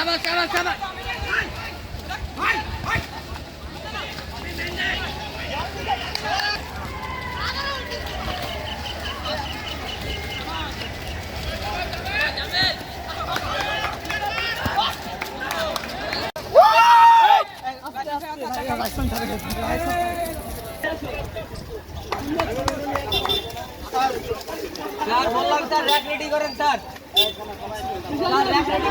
সাবাস সাবাস সাবাস স্যার বললাম স্যার র্যাক রেডি করেন স্যার। Sir rack ready